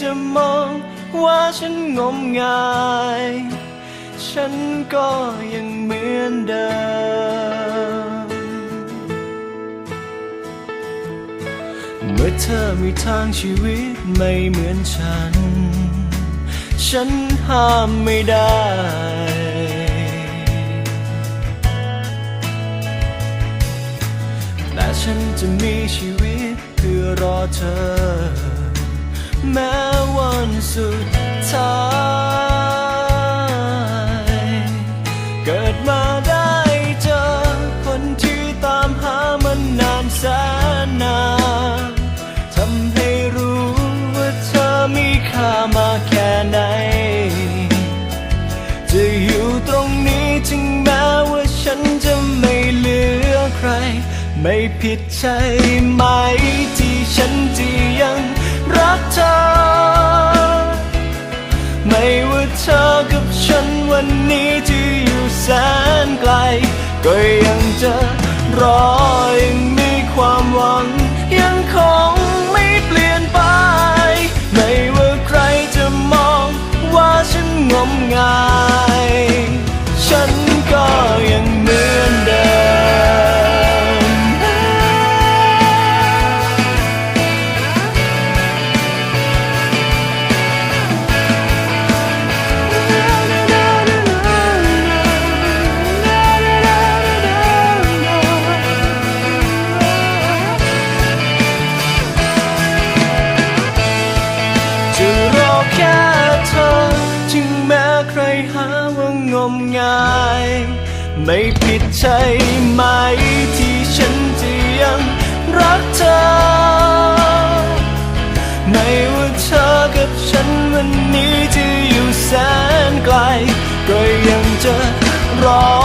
จะมองว่าฉันงมงาย ฉันก็ยังเหมือนเดิม เมื่อเธอมีทางชีวิตไม่เหมือนฉัน ฉันห้ามไม่ได้แต่ฉันจะมีชีวิตเพื่อรอเธอ แม้วันสุดท้าย เกิดมาได้เจอคนที่ตามหามันนานแสนนานทำให้รู้ว่าเธอมีค่ามาแค่ไหน จะอยู่ตรงนี้ถึงแม้ว่าฉันจะไม่เหลือใคร ไม่ผิดใช่ไหมที่ฉันจะยังรักเธอ วันนี้ที่อยู่แสนไกล ก็ยังจะรอยังมีความหวัง ยังคงไม่เปลี่ยนไป ไม่ว่าใครจะมองว่าฉันงมงาย ฉัน ใครหาว่างมงาย ไม่ผิดใช่ไหมที่ฉันจะยังรักเธอ ไม่ว่าเธอกับฉันวันนี้จะอยู่แสนไกล ก็ยังจะรอ